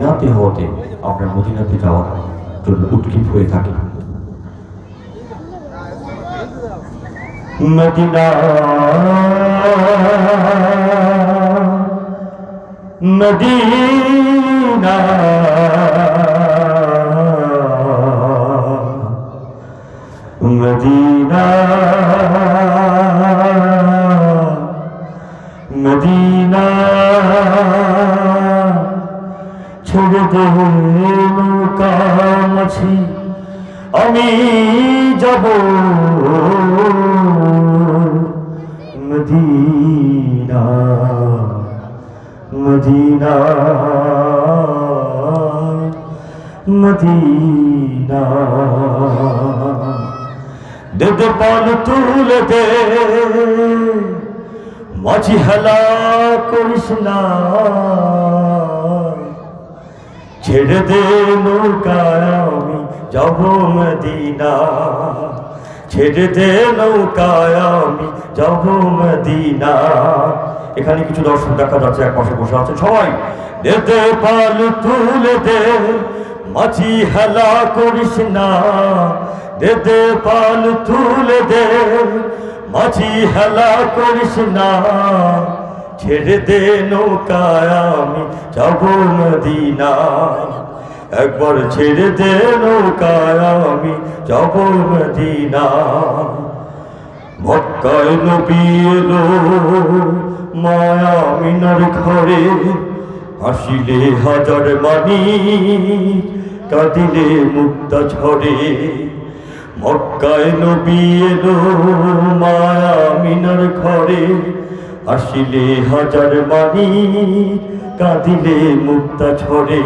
মদিনাতে হতে আমরা মদিনাতে যাওয়ার জন্য উৎক্ষিপ হয়ে থাকি মদিনা মদিনা মদিনা মদিনা মাছি আমি যাব মদিনা মদিনা মদিনা। দে দে পাল তুলে দে, মাঝি হেলা করিস না। ছেড়ে দে নৌকায় আমি যাব মদিনা। ছেড়ে দে নৌকায় আমি যাব মদিনা। এখানে কিছু দর্শক দেখা যাচ্ছে, এক পাশে বসে আছে সবাই। দে দে পাল তুলে দে, মাঝি হেলা করিস না। দে দে পাল তুলে দে, মাঝি হেলা করিস না। ছেড়ে দে নৌকায় আমি যাব মদিনা একবার ছেড়ে দে নৌকায় আমি যাব মদিনা মক্কায় নবী এলো, মায়া মিনার ঘরে হাসিলে হাজার মানি, কাঁদিলে মুক্তা ঝরে। মক্কায় নবী এলো, মায়া মিনার ঘরে আসিলে হাজার মানি কাঁদিলে মুক্তা ঝরে।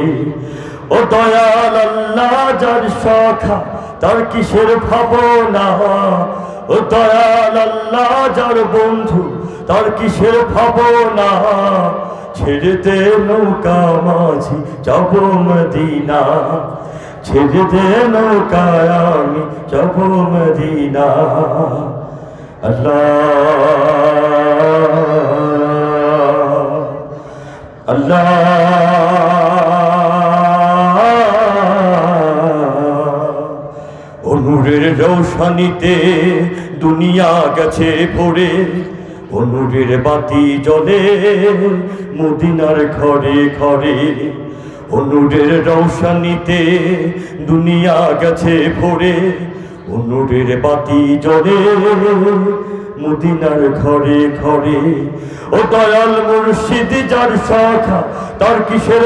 ও দয়াল আল্লাহ, যার সখা তার কিসের ভাবনা? ও দয়াল আল্লাহ, যার বন্ধু, তার কিসের ভাবনা? ছেড়ে দে নৌকা মাঝি, যাব মদিনা। ছেড়ে দে নৌকায় আমি, যাব মদিনা। আল্লাহ রৌশানিতে দুনিয়া গেছে ভরে, অনুরের বাতি জ্বলে মদিনার ঘরে ঘরে। অনুরের রৌশানিতে দুনিয়া গেছে ভরে, অনুরের বাতি জ্বলে মদিনার ঘরে ঘরে। ও দয়াল মুর্শিদ, যার শাখা তার কিসের